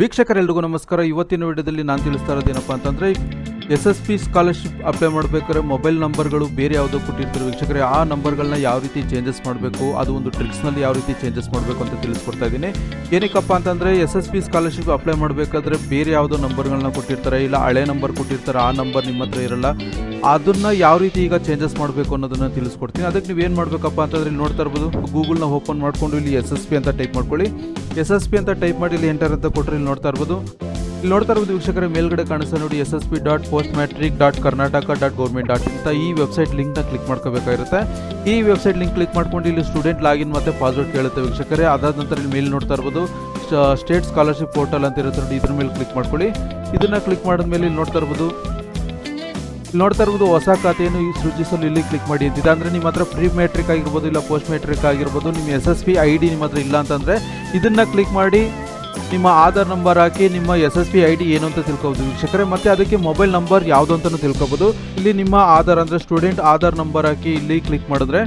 ವೀಕ್ಷಕರೆಲ್ರಿಗೂ ನಮಸ್ಕಾರ. ಇವತ್ತಿನ ವಿಡಿಯೋದಲ್ಲಿ ನಾನು ತಿಳಿಸ್ತಾ ಇರೋದೇನಪ್ಪ ಅಂತಂದರೆ S S P scholarship apply ಮಾಡಬೇಕಾದ್ರೆ ಮೊಬೈಲ್ ನಂಬರ್ಗಳು ಬೇರೆ ಯಾವುದೋ ಕೊಟ್ಟಿರ್ತಾರೆ ವೀಕ್ಷಕರೇ. ಆ ನಂಬರ್ಗಳನ್ನ ಯಾವ ರೀತಿ ಚೇಂಜಸ್ ಮಾಡಬೇಕು, ಅದು ಒಂದು ಟ್ರಿಕ್ಸ್ನಲ್ಲಿ ಯಾವ ರೀತಿ ಚೇಂಜಸ್ ಮಾಡಬೇಕು ಅಂತ ತಿಳಿಸ್ಕೊಡ್ತಾ ಇದ್ದೀನಿ. ಏನಕ್ಕಪ್ಪ ಅಂತಂದರೆ S S P scholarship apply ಮಾಡಬೇಕಾದ್ರೆ ಬೇರೆ ಯಾವುದೋ ನಂಬರ್ಗಳನ್ನ ಕೊಟ್ಟಿರ್ತಾರೆ, ಇಲ್ಲ ಹಳೆ ನಂಬರ್ ಕೊಟ್ಟಿರ್ತಾರೆ, ಆ ನಂಬರ್ ನಿಮ್ಮ ಹತ್ರ ಇರಲ್ಲ. ಅದನ್ನ ಯಾವ ರೀತಿ ಈಗ ಚೇಂಜಸ್ ಮಾಡಬೇಕು ಅನ್ನೋದನ್ನ ತಿಳಿಸ್ಕೊಡ್ತೀನಿ. ಅದಕ್ಕೆ ನೀವು ಏನು ಮಾಡಬೇಕಪ್ಪ ಅಂತಂದ್ರೆ ಇಲ್ಲಿ ನೋಡ್ತಾ ಇರ್ಬೋದು ಗೂಗಲ್ನ ಓಪನ್ ಮಾಡ್ಕೊಂಡು ಇಲ್ಲಿ ಎಸ್ ಎಸ್ ಪಿ ಅಂತ ಟೈಪ್ ಮಾಡ್ಕೊಳ್ಳಿ. ಎಸ್ ಎಸ್ ಪಿ ಅಂತ ಟೈಪ್ ಮಾಡಿ ಇಲ್ಲಿ ಎಂಟರ್ ಅಂತ ಕೊಟ್ಟರೆ ಇಲ್ಲಿ ನೋಡ್ತಾ ಇರ್ಬೋದು. ಇಲ್ಲಿ ನೋಡ್ತಾ ಇರ್ಬೋದು ವೀಕ್ಷಕರ, ಮೇಲ್ಗಡೆ ಕಾಣಿಸ್ತಾ ನೋಡಿ S S P dot post matric dot Karnataka dot government dot ಅಂತ ಈ ವೆಬ್ಸೈಟ್ ಲಿಂಕ್ನ ಕ್ಲಿಕ್ ಮಾಡ್ಕೋಬೇಕಾಗಿರುತ್ತೆ. ಈ ವೆಬ್ಸೈಟ್ ಲಿಂಕ್ ಕ್ಲಿಕ್ ಮಾಡ್ಕೊಂಡು ಇಲ್ಲಿ ಸ್ಟೂಡೆಂಟ್ ಲಾಗಿನ್ ಮತ್ತೆ ಪಾಸ್ವರ್ಡ್ ಕೇಳುತ್ತೆ ವೀಕ್ಷಕರೇ. ಅದಾದ ನಂತರ ಇಲ್ಲಿ ಮೇಲ್ ನೋಡ್ತಾ ಇರ್ಬೋದು ಸ್ಟೇಟ್ ಸ್ಕಾಲರ್ಶಿಪ್ ಪೋರ್ಟಲ್ ಅಂತ ಇರುತ್ತೆ ನೋಡಿ, ಇದ್ರ ಮೇಲೆ ಕ್ಲಿಕ್ ಮಾಡ್ಕೊಳ್ಳಿ. ಇದನ್ನ ಕ್ಲಿಕ್ ಮಾಡಿದ್ಮೇಲೆ ಇಲ್ಲಿ ನೋಡ್ತಾ ಇರ್ಬೋದು ನೋಡ್ತಾ ಇರ್ಬೋದು ಹೊಸ ಖಾತೆಯನ್ನು ಈ ಸೃಜಿಸಲು ಇಲ್ಲಿ ಕ್ಲಿಕ್ ಮಾಡಿ ಅಂತಿದೆ ಅಂದರೆ ನಿಮ್ಮ ಹತ್ರ ಪ್ರೀ ಮೆಟ್ರಿಕ್ ಆಗಿರ್ಬೋದು ಇಲ್ಲ ಪೋಸ್ಟ್ ಮೆಟ್ರಿಕ್ ಆಗಿರ್ಬೋದು, ನಿಮ್ಮ S S P I D ನಿಮ್ಮ ಹತ್ರ ಇಲ್ಲ ಅಂತಂದರೆ ಇದನ್ನು ಕ್ಲಿಕ್ ಮಾಡಿ ನಿಮ್ಮ ಆಧಾರ್ ನಂಬರ್ ಹಾಕಿ ನಿಮ್ಮ S S P I D ಏನು ಅಂತ ತಿಳ್ಕೊಬೋದು ವೀಕ್ಷಕರೇ. ಮತ್ತು ಅದಕ್ಕೆ ಮೊಬೈಲ್ ನಂಬರ್ ಯಾವುದು ಅಂತಲೂ ತಿಳ್ಕೊಬೋದು. ಇಲ್ಲಿ ನಿಮ್ಮ ಆಧಾರ್ ಅಂದರೆ ಸ್ಟೂಡೆಂಟ್ ಆಧಾರ್ ನಂಬರ್ ಹಾಕಿ ಇಲ್ಲಿ ಕ್ಲಿಕ್ ಮಾಡಿದ್ರೆ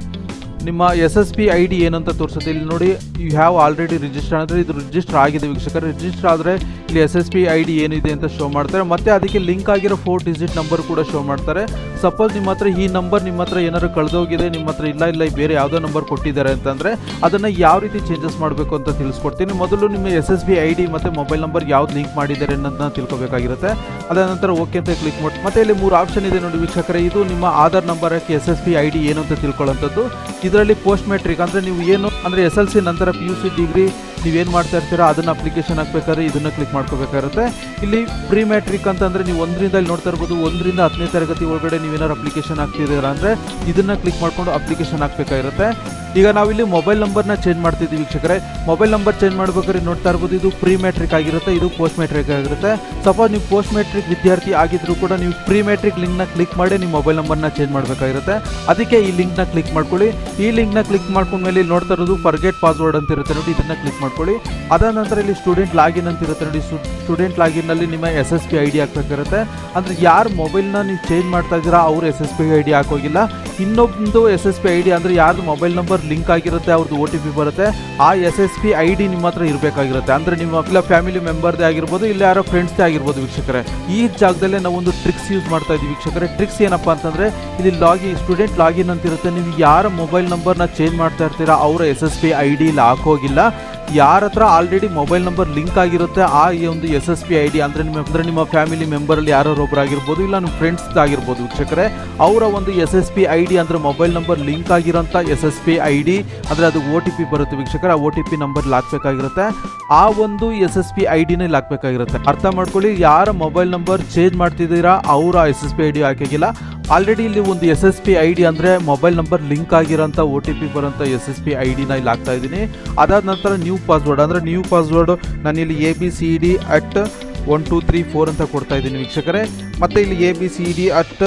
ನಿಮ್ಮ S S P I D ಏನಂತ ತೋರಿಸುತ್ತೆ ಇಲ್ಲಿ ನೋಡಿ ಯು ಹ್ಯಾವ್ ಆಲ್ರೆಡಿ ರಿಜಿಸ್ಟರ್ ಅಂದರೆ ಇದು ರಿಜಿಸ್ಟರ್ ಆಗಿದೆ ವೀಕ್ಷಕರು. ರಿಜಿಸ್ಟರ್ ಆದರೆ ಇಲ್ಲಿ S S P I D ಏನಿದೆ ಅಂತ ಶೋ ಮಾಡ್ತಾರೆ. ಮತ್ತೆ ಅದಕ್ಕೆ ಲಿಂಕ್ ಆಗಿರೋ ಫೋರ್ ಡಿಜಿಟ್ ನಂಬರ್ ಕೂಡ ಶೋ ಮಾಡ್ತಾರೆ. ಸಪೋಸ್ ನಿಮ್ಮ ಹತ್ರ ಈ ನಂಬರ್ ನಿಮ್ಮ ಹತ್ರ ಏನಾದ್ರು ಕಳೆದೋಗಿದೆ, ನಿಮ್ಮ ಹತ್ರ ಇಲ್ಲ ಇಲ್ಲ ಬೇರೆ ಯಾವುದೋ ನಂಬರ್ ಕೊಟ್ಟಿದ್ದಾರೆ ಅಂತಂದರೆ ಅದನ್ನು ಯಾವ ರೀತಿ ಚೇಂಜಸ್ ಮಾಡಬೇಕು ಅಂತ ತಿಳಿಸ್ಕೊಡ್ತೀನಿ. ಮೊದಲು ನಿಮ್ಮ S S B I D ಮತ್ತು ಮೊಬೈಲ್ ನಂಬರ್ ಯಾವ್ದು ಲಿಂಕ್ ಮಾಡಿದ್ದಾರೆ ಅನ್ನೋದನ್ನ ತಿಳ್ಕೊಬೇಕಾಗಿರುತ್ತೆ. ಅದಾದ ನಂತರ ಓಕೆ ಅಂತ ಕ್ಲಿಕ್ ಮಾಡಿ, ಮತ್ತೆ ಇಲ್ಲಿ ಮೂರು ಆಪ್ಷನ್ ಇದೆ ನೋಡಿ ವೀಕ್ಷಕರೇ. ಇದು ನಿಮ್ಮ Aadhaar number hockey S S B I D ಏನು ಅಂತ ತಿಳ್ಕೊಳ್ಳೋಂಥದ್ದು ಇದರಲ್ಲಿ ಪೋಸ್ಟ್ ಮೆಟ್ರಿಕ್ ಅಂದರೆ ನೀವು ಏನು, ಅಂದರೆ ಎಸ್ ಎಲ್ ಸಿ ನಂತರ ಪಿ ಯು ಸಿ ಡಿಗ್ರಿ ನೀವೇನು ಮಾಡ್ತಾ ಇರ್ತೀರಾ, ಅದನ್ನು ಅಪ್ಲಿಕೇಶನ್ ಹಾಕ್ಬೇಕಾದ್ರೆ ಇದನ್ನು ಕ್ಲಿಕ್ ಮಾಡ್ಕೋಬೇಕಾಗುತ್ತೆ. ಇಲ್ಲಿ ಪ್ರೀ ಮ್ಯಾಟ್ರಿಕ್ ಅಂತಂದರೆ ನೀವು ಒಂದರಿಂದ ಇಲ್ಲಿ ನೋಡ್ತಾ ಇರ್ಬೋದು, ಒಂದರಿಂದ ಹತ್ತನೇ ತರಗತಿ ಒಳಗಡೆ ನೀವೇನಾದ್ರು ಅಪ್ಲಿಕೇಶನ್ ಹಾಕ್ತಿದ್ದೀರಾ ಅಂದರೆ ಇದನ್ನು ಕ್ಲಿಕ್ ಮಾಡ್ಕೊಂಡು ಅಪ್ಲಿಕೇಶನ್ ಹಾಕ್ಬೇಕಾಗಿರುತ್ತೆ. ಈಗ ನಾವಿಲ್ಲಿ ಮೊಬೈಲ್ ನಂಬರ್ನ ಚೇಂಜ್ ಮಾಡ್ತಿದ್ದೀವಿ ವೀಕ್ಷಕರೇ. ಮೊಬೈಲ್ ನಂಬರ್ ಚೇಂಜ್ ಮಾಡ್ಬೇಕಾದ್ರೆ ನೋಡ್ತಾ ಇರ್ಬೋದು, ಇದು ಪ್ರೀ ಮ್ಯಾಟ್ರಿಕ್ ಆಗಿರುತ್ತೆ, ಇದು ಪೋಸ್ಟ್ ಮ್ಯಾಟ್ರಿಕ್ ಆಗಿರುತ್ತೆ. ಸಪೋಸ್ ನೀವು ಪೋಸ್ಟ್ ಮ್ಯಾಟ್ರಿಕ್ ವಿದ್ಯಾರ್ಥಿ ಆಗಿದ್ರೂ ಕೂಡ ನೀವು ಪ್ರೀ ಮ್ಯಾಟ್ರಿಕ್ ಲಿಂಕ್ನ ಕ್ಲಿಕ್ ಮಾಡಿ ನಿಮ್ಮ ಮೊಬೈಲ್ ನಂಬರ್ನ ಚೇಂಜ್ ಮಾಡಬೇಕಾಗಿರುತ್ತೆ. ಅದಕ್ಕೆ ಈ ಲಿಂಕ್ನ ಕ್ಲಿಕ್ ಮಾಡ್ಕೊಳ್ಳಿ. ಈ ಲಿಂಕ್ನ ಕ್ಲಿಕ್ ಮಾಡ್ಕೊಂಡ್ಮೇಲೆ ಇಲ್ಲಿ ನೋಡ್ತಾ ಇರೋದು ಫರ್ಗೆಟ್ ಪಾಸ್ವರ್ಡ್ ಅಂತ ಇರುತ್ತೆ ನೋಡಿ, ಇದನ್ನ ಕ್ಲಿಕ್ ಮಾಡ್ಕೊಳ್ಳಿ. ಅದಾದ ನಂತರ ಇಲ್ಲಿ ಸ್ಟೂಡೆಂಟ್ ಲಾಗಿನ್ ಅಂತ ಇರುತ್ತೆ ನೋಡಿ ಸ್ಟೂಡೆಂಟ್ ಲಾಗಿನ್ನಲ್ಲಿ ನಿಮ್ಮ S S P I D ಹಾಕ್ಬೇಕಿರುತ್ತೆ ಅಂದರೆ ಯಾರು ಮೊಬೈಲ್ನ ನೀವು ಚೇಂಜ್ ಮಾಡ್ತಾ ಇದ್ದೀರಾ, ಅವ್ರು S S P I D ಹಾಕೋಗಿಲ್ಲ. ಇನ್ನೊಂದು S S P I D ಅಂದರೆ ಯಾರ್ದು ಮೊಬೈಲ್ ನಂಬರ್ ಲಿಂಕ್ ಆಗಿರುತ್ತೆ ಅವ್ರದ್ದು ಒ ಟಿ ಪಿ ಬರುತ್ತೆ, ಆ S S P I D ನಿಮ್ಮ ಹತ್ರ ಇರಬೇಕಾಗಿರುತ್ತೆ. ಅಂದರೆ ನಿಮ್ಮ ಇಲ್ಲ ಫ್ಯಾಮಿಲಿ ಮೆಂಬರ್ದೇ ಆಗಿರ್ಬೋದು, ಇಲ್ಲ ಯಾರೋ ಫ್ರೆಂಡ್ಸ್ದೇ ಆಗಿರ್ಬೋದು ವೀಕ್ಷಕರೇ. ಈ ಜಾಗದಲ್ಲೇ ನಾವು ಒಂದು ಟ್ರಿಕ್ಸ್ ಯೂಸ್ ಮಾಡ್ತಾ ಇದ್ದೀವಿ ವೀಕ್ಷಕರೇ. ಟ್ರಿಕ್ಸ್ ಏನಪ್ಪ ಅಂತಂದರೆ, ಇಲ್ಲಿ ಲಾಗಿನ್ ಸ್ಟೂಡೆಂಟ್ ಲಾಗಿನ್ ಅಂತಿರುತ್ತೆ ನೀವು ಯಾರ ಮೊಬೈಲ್ ನಂಬರ್ನ ಚೇಂಜ್ ಮಾಡ್ತಾ ಇರ್ತೀರಾ, ಅವರ S S P I D ಇಲ್ಲಿ ಹಾಕೋಗಿಲ್ಲ ಯಾರ ಹತ್ರ ಆಲ್ರೆಡಿ ಮೊಬೈಲ್ ನಂಬರ್ ಲಿಂಕ್ ಆಗಿರುತ್ತೆ, ಆ ಈ ಒಂದು S S P I D ಅಂದರೆ ನಿಮ್ಮ ಅಂದರೆ ನಿಮ್ಮ ಫ್ಯಾಮಿಲಿ ಮೆಂಬರಲ್ಲಿ ಆಗಿರ್ಬೋದು, ಇಲ್ಲ ನಿಮ್ಮ ಫ್ರೆಂಡ್ಸ್ ಆಗಿರ್ಬೋದು ವೀಕ್ಷಕರೇ, ಅವರ ಒಂದು S S P I D ಅಂದರೆ ಮೊಬೈಲ್ ನಂಬರ್ ಲಿಂಕ್ ಆಗಿರೋಂಥ S S P I D ಅಂದರೆ ಅದು ಓ ಟಿ ಪಿ ಬರುತ್ತೆ ವೀಕ್ಷಕರ, ಆ ಓ ಟಿ ಪಿ ನಂಬರ್ ಹಾಕ್ಬೇಕಾಗಿರುತ್ತೆ ಆ ಒಂದು ಎಸ್ ಎಸ್ ಪಿ ಐ ಡಿನೇ ಹಾಕ್ಬೇಕಾಗಿರುತ್ತೆ ಅರ್ಥ ಮಾಡ್ಕೊಳ್ಳಿ, ಯಾರ ಮೊಬೈಲ್ ನಂಬರ್ ಚೇಂಜ್ ಮಾಡ್ತಿದ್ದೀರಾ, ಅವರ S S P I D ಹಾಕಿಗಿಲ್ಲ already ಇಲ್ಲಿ ಒಂದು S S P I D ಅಂದರೆ ಮೊಬೈಲ್ ನಂಬರ್ ಲಿಂಕ್ ಆಗಿರೋಂಥ ಓ ಟಿ ಪಿ ಬರೋಂಥ ಎಸ್ ಎಸ್ ಪಿ ಐ ಡಿನ ಇಲ್ಲಿ ಹಾಕ್ತಾ ಇದ್ದೀನಿ. ಅದಾದ ನಂತರ ನ್ಯೂ ಪಾಸ್ವರ್ಡ್, ಅಂದರೆ ನ್ಯೂ ಪಾಸ್ವರ್ಡ್ ನಾನು ಇಲ್ಲಿ A B C D at one two three four ಅಂತ ಕೊಡ್ತಾ ಇದ್ದೀನಿ ವೀಕ್ಷಕರೇ. ಮತ್ತು ಇಲ್ಲಿ A B C D at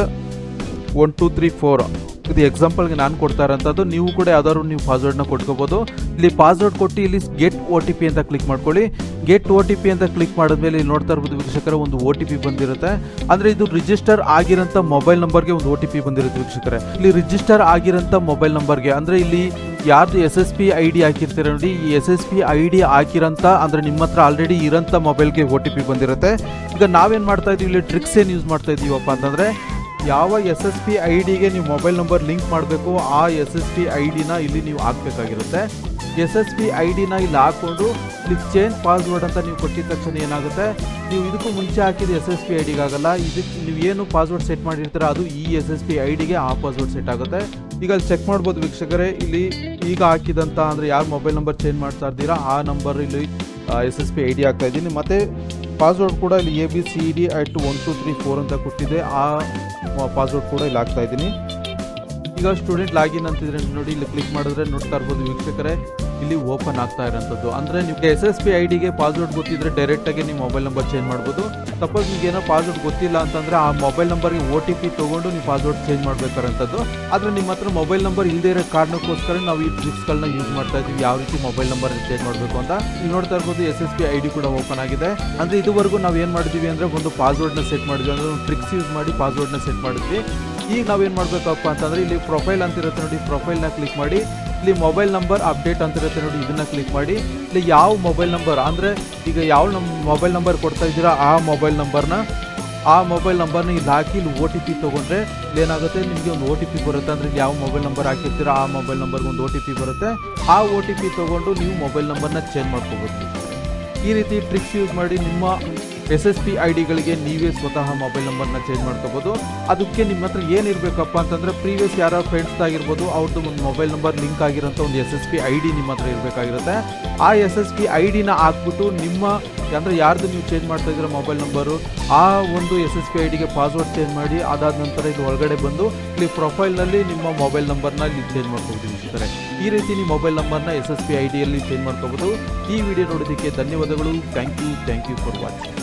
one two three four ಇದು ಎಕ್ಸಾಂಪಲ್ಗೆ ನಾನು ಕೊಡ್ತಾ ಇರೋಂಥದ್ದು. ನೀವು ಕೂಡ ಯಾವ್ದಾದ್ರು ನೀವು ಪಾಸ್ವರ್ಡ್ನ ಕೊಟ್ಕೋಬೋದು. ಇಲ್ಲಿ ಪಾಸ್ವರ್ಡ್ ಕೊಟ್ಟು ಇಲ್ಲಿ ಗೆಟ್ ಒ ಟಿ ಪಿ ಅಂತ ಕ್ಲಿಕ್ ಮಾಡ್ಕೊಳ್ಳಿ. ಗೆಟ್ ಓ ಟಿ ಪಿ ಅಂತ ಕ್ಲಿಕ್ ಮಾಡಿದ್ಮೇಲೆ ಇಲ್ಲಿ ನೋಡ್ತಾ ಇರ್ಬೋದು ವೀಕ್ಷಕರ, ಒಂದು ಓ ಟಿ ಪಿ ಬಂದಿರುತ್ತೆ. ಅಂದರೆ ಇದು ರಿಜಿಸ್ಟರ್ ಆಗಿರೋಂಥ ಮೊಬೈಲ್ ನಂಬರ್ಗೆ ಒಂದು ಒ ಟಿ ಪಿ ಬಂದಿರುತ್ತೆ ವೀಕ್ಷಕರೇ. ಇಲ್ಲಿ ರಿಜಿಸ್ಟರ್ ಆಗಿರೋಂಥ ಮೊಬೈಲ್ ನಂಬರ್ಗೆ ಅಂದರೆ ಇಲ್ಲಿ ಯಾರ್ದು S S P I D ಹಾಕಿರ್ತೀರ ನೋಡಿ, ಈ S S P I D ಹಾಕಿರೋಂಥ, ಅಂದರೆ ನಿಮ್ಮ ಹತ್ರ ಆಲ್ರೆಡಿ ಇರೋಂಥ ಮೊಬೈಲ್ಗೆ ಒ ಟಿ ಪಿ ಬಂದಿರುತ್ತೆ. ಈಗ ನಾವೇನು ಮಾಡ್ತಾ ಇದ್ದೀವಿ, ಇಲ್ಲಿ ಟ್ರಿಕ್ಸ್ ಏನು ಯೂಸ್ ಮಾಡ್ತಾ ಇದ್ದೀವಪ್ಪ ಅಂತಂದರೆ, ಯಾವ ಎಸ್ ಎಸ್ ಪಿ ಐ ಡಿಗೆ ನೀವು ಮೊಬೈಲ್ ನಂಬರ್ ಲಿಂಕ್ ಮಾಡಬೇಕು, ಆ ಎಸ್ ಎಸ್ ಪಿ ಐ ಡಿನ ಇಲ್ಲಿ ನೀವು ಹಾಕಬೇಕಾಗಿರುತ್ತೆ. ಎಸ್ ಎಸ್ ಪಿ ಐ ಡಿನ ಇಲ್ಲಿ ಹಾಕ್ಕೊಂಡು ಇಲ್ಲಿ ಚೇಂಜ್ ಪಾಸ್ವರ್ಡ್ ಅಂತ ನೀವು ಕೊಟ್ಟಿದ ತಕ್ಷಣ ಏನಾಗುತ್ತೆ? ನೀವು ಇದಕ್ಕೂ ಮುಂಚೆ ಹಾಕಿದ ಎಸ್ ಎಸ್ ಪಿ ಐ ಡಿಗಾಗಲ್ಲ ಇದಕ್ಕೆ ನೀವು ಏನು ಪಾಸ್ವರ್ಡ್ ಸೆಟ್ ಮಾಡಿರ್ತೀರ ಅದು ಈ ಎಸ್ ಎಸ್ ಪಿ ಐ ಡಿಗೆ ಆ ಪಾಸ್ವರ್ಡ್ ಸೆಟ್ ಆಗುತ್ತೆ. ಈಗ ಅಲ್ಲಿ ಚೆಕ್ ಮಾಡ್ಬೋದು ವೀಕ್ಷಕರೇ, ಇಲ್ಲಿ ಈಗ ಹಾಕಿದಂಥ ಅಂದರೆ ಯಾರು ಮೊಬೈಲ್ ನಂಬರ್ ಚೇಂಜ್ ಮಾಡ್ತಾ ಇದ್ದೀರಾ, ಆ ನಂಬರ್ ಇಲ್ಲಿ S S P I D ಹಾಕ್ತಾ ಇದ್ದೀನಿ. ಮತ್ತು ಪಾಸ್ವರ್ಡ್ ಕೂಡ ಇಲ್ಲಿ A, B, C, D, I, two, one, two, three, four ಅಂತ ಕೊಟ್ಟಿದೆ. ಆ ಪಾಸ್ವರ್ಡ್ ಕೂಡ ಇಲ್ಲಿ ಹಾಕ್ತಾ ಇದ್ದೀನಿ. ಈಗ ಸ್ಟೂಡೆಂಟ್ ಲಾಗಿನ್ ಅಂತಿದ್ರೆ ನೋಡಿ, ಇಲ್ಲಿ ಕ್ಲಿಕ್ ಮಾಡಿದ್ರೆ ನೋಡ್ತಾ ಇರ್ಬೋದು ವೀಕ್ಷಕರೇ. ಇಲ್ಲಿ ಓಪನ್ ಆಗ್ತಾ ಇರೋಂಥದ್ದು. ಅಂದರೆ ನಿಮಗೆ ಎಸ್ ಎಸ್ ಪಿ ಐ ಡಿಗೆ ಪಾಸ್ವರ್ಡ್ ಗೊತ್ತಿದ್ರೆ ಡೈರೆಕ್ಟಾಗಿ ನಿಮ್ಮ ಮೊಬೈಲ್ ನಂಬರ್ ಚೇಂಜ್ ಮಾಡ್ಬೋದು. ಸಪೋಸ್ ನಿಮ್ಗೆ ಏನೋ ಪಾಸ್ವರ್ಡ್ ಗೊತ್ತಿಲ್ಲ ಅಂತಂದರೆ ಆ ಮೊಬೈಲ್ ನಂಬರ್ಗೆ ಓ ಟಿ ಪಿ ತೊಗೊಂಡು ನೀವು ಪಾಸ್ವರ್ಡ್ ಚೇಂಜ್ ಮಾಡಬೇಕಾದಂಥದ್ದು ಆದರೆ ನಿಮ್ಮ ಹತ್ರ ಮೊಬೈಲ್ ನಂಬರ್ ಇಲ್ಲದೇ ಇರೋ ಕಾರಣಕ್ಕೋಸ್ಕರ ನಾವು ಈ ಟ್ರಿಕ್ಸ್ಗಳನ್ನ ಯೂಸ್ ಮಾಡ್ತಾ ಇದ್ದೀವಿ. ಯಾವ ರೀತಿ ಮೊಬೈಲ್ ನಂಬರ್ ಚೇಂಜ್ ಮಾಡಬೇಕು ಅಂತ. ನೀವು ನೋಡ್ತಾ ಇರ್ಬೋದು S S P I D ಕೂಡ ಓಪನ್ ಆಗಿದೆ. ಅಂದರೆ ಇದುವರೆಗೂ ನಾವು ಏನು ಮಾಡಿದ್ವಿ ಅಂದರೆ ಒಂದು ಪಾಸ್ವರ್ಡ್ನ ಸೆಟ್ ಮಾಡಿದ್ವಿ. ಅಂದರೆ ಒಂದು ಟ್ರಿಕ್ಸ್ ಯೂಸ್ ಮಾಡಿ ಪಾಸ್ವರ್ಡ್ನ ಸೆಟ್ ಮಾಡಿದ್ವಿ. ಈಗ ನಾವೇನು ಮಾಡಬೇಕಪ್ಪ ಅಂತಂದರೆ ಇಲ್ಲಿ ಪ್ರೊಫೈಲ್ ಅಂತಿರುತ್ತೆ ನೋಡಿ. ಪ್ರೊಫೈಲ್ನ ಕ್ಲಿಕ್ ಮಾಡಿ. ಇಲ್ಲಿ ಮೊಬೈಲ್ ನಂಬರ್ ಅಪ್ಡೇಟ್ ಅಂತ ಇರುತ್ತೆ ನೋಡಿ, ಇದನ್ನ ಕ್ಲಿಕ್ ಮಾಡಿ. ಇಲ್ಲಿ ಯಾವ ಮೊಬೈಲ್ ನಂಬರ್ ಅಂದರೆ ಈಗ ಯಾವ ಮೊಬೈಲ್ ನಂಬರ್ ಕೊಡ್ತಾ ಇದ್ದೀರಾ ಆ ಮೊಬೈಲ್ ನಂಬರ್ನ ಆ ಮೊಬೈಲ್ ನಂಬರ್ನ ಇಲ್ಲಿ ಹಾಕಿ ಇಲ್ಲಿ ಒ ಟಿ ಪಿ ತೊಗೊಂಡ್ರೆ ಏನಾಗುತ್ತೆ? ನಿಮಗೆ ಒಂದು ಒ ಟಿ ಪಿ ಬರುತ್ತೆ. ಅಂದರೆ ಯಾವ ಮೊಬೈಲ್ ನಂಬರ್ ಹಾಕಿರ್ತೀರಾ, ಆ ಮೊಬೈಲ್ ನಂಬರ್ಗೆ ಒಂದು ಒ ಟಿ ಪಿ ಬರುತ್ತೆ. ಆ ಒ ಟಿ ಪಿ ತೊಗೊಂಡು ನೀವು ಮೊಬೈಲ್ ನಂಬರ್ನ ಚೇಂಜ್ ಮಾಡ್ಕೋಬೋದು. ಈ ರೀತಿ ಟ್ರಿಕ್ಸ್ ಯೂಸ್ ಮಾಡಿ ನಿಮ್ಮ ಎಸ್ ಎಸ್ ಪಿ ಐ ಡಿಗಳಿಗೆ ನೀವೇ ಸ್ವತಃ ಮೊಬೈಲ್ ನಂಬರ್ನ ಚೇಂಜ್ ಮಾಡ್ಕೋಬೋದು. ಅದಕ್ಕೆ ನಿಮ್ಮ ಹತ್ರ ಏನಿರಬೇಕಪ್ಪ ಅಂತಂದರೆ ಪ್ರೀವಿಯಸ್ ಯಾರೋ ಫ್ರೆಂಡ್ಸ್ ಆಗಿರ್ಬೋದು ಅವ್ರದ್ದು ಒಂದು ಮೊಬೈಲ್ ನಂಬರ್ ಲಿಂಕ್ ಆಗಿರೋಂಥ ಒಂದು S S P I D ನಿಮ್ಮ ಹತ್ರ ಇರಬೇಕಾಗಿರುತ್ತೆ. ಆ ಎಸ್ ಎಸ್ ಪಿ ಐ ಡಿನ ಹಾಕ್ಬಿಟ್ಟು ನಿಮ್ಮ ಅಂದರೆ ಯಾರ್ದು ನೀವು ಚೇಂಜ್ ಮಾಡ್ತಾ ಇದ್ದೀರ ಮೊಬೈಲ್ ನಂಬರು, ಆ ಒಂದು ಎಸ್ ಎಸ್ ಪಿ ಐ ಡಿಗೆ ಪಾಸ್ವರ್ಡ್ ಚೇಂಜ್ ಮಾಡಿ, ಅದಾದ ನಂತರ ಇದು ಒಳಗಡೆ ಬಂದು ಇಲ್ಲಿ ಪ್ರೊಫೈಲ್ನಲ್ಲಿ ನಿಮ್ಮ ಮೊಬೈಲ್ ನಂಬರ್ನ ಇಲ್ಲಿ ಚೇಂಜ್ ಮಾಡ್ಕೋಬೋದು ಇರ್ತಾರೆ ಈ ರೀತಿ ನೀವು ಮೊಬೈಲ್ ನಂಬರ್ನ ಎಸ್ ಎಸ್ ಪಿ ಐ ಡಿಯಲ್ಲಿ ಚೇಂಜ್ ಮಾಡ್ಕೋಬೋದು. ಈ ವಿಡಿಯೋ ನೋಡೋದಕ್ಕೆ ಧನ್ಯವಾದಗಳು. Thank you thank you for watching